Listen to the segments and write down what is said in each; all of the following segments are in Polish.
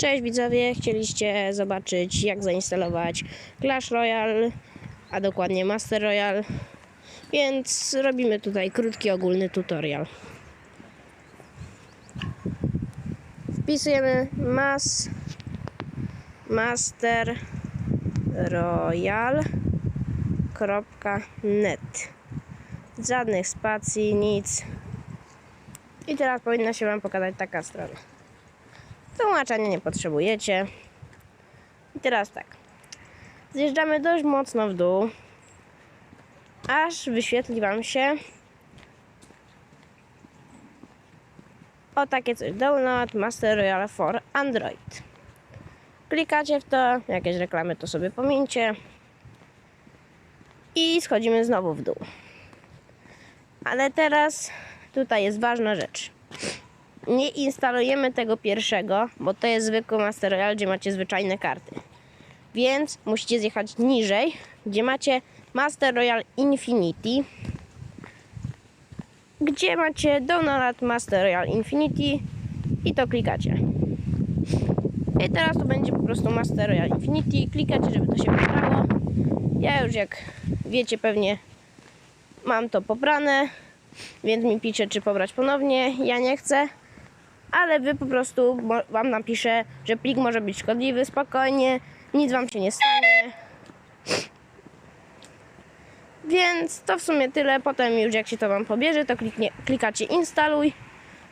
Cześć widzowie, chcieliście zobaczyć jak zainstalować Clash Royale, a dokładnie Master Royale, więc robimy tutaj krótki ogólny tutorial. Wpisujemy mas master royal.net Żadnych spacji, nic. I teraz powinna się Wam pokazać taka strona. Tłumaczenia nie potrzebujecie. I teraz tak. Zjeżdżamy dość mocno w dół, aż wyświetli Wam się o takie coś. Download Master Royale for Android. Klikacie w to, jakieś reklamy to sobie pomińcie i schodzimy znowu w dół. Ale teraz tutaj jest ważna rzecz nie instalujemy tego pierwszego, bo to jest zwykły Master Royale, gdzie macie zwyczajne karty. Więc musicie zjechać niżej, gdzie macie Master Royale Infinity, gdzie macie Download Master Royale Infinity i to klikacie. I teraz to będzie po prostu Master Royale Infinity. Klikacie, żeby to się pobrało. Ja już jak wiecie pewnie mam to pobrane, więc mi pisze, czy pobrać ponownie. Ja nie chcę, ale wy po prostu wam napiszę, że plik może być szkodliwy, spokojnie, nic wam się nie stanie. Więc to w sumie tyle. Potem już jak się to wam pobierze, to kliknie, klikacie instaluj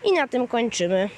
i na tym kończymy.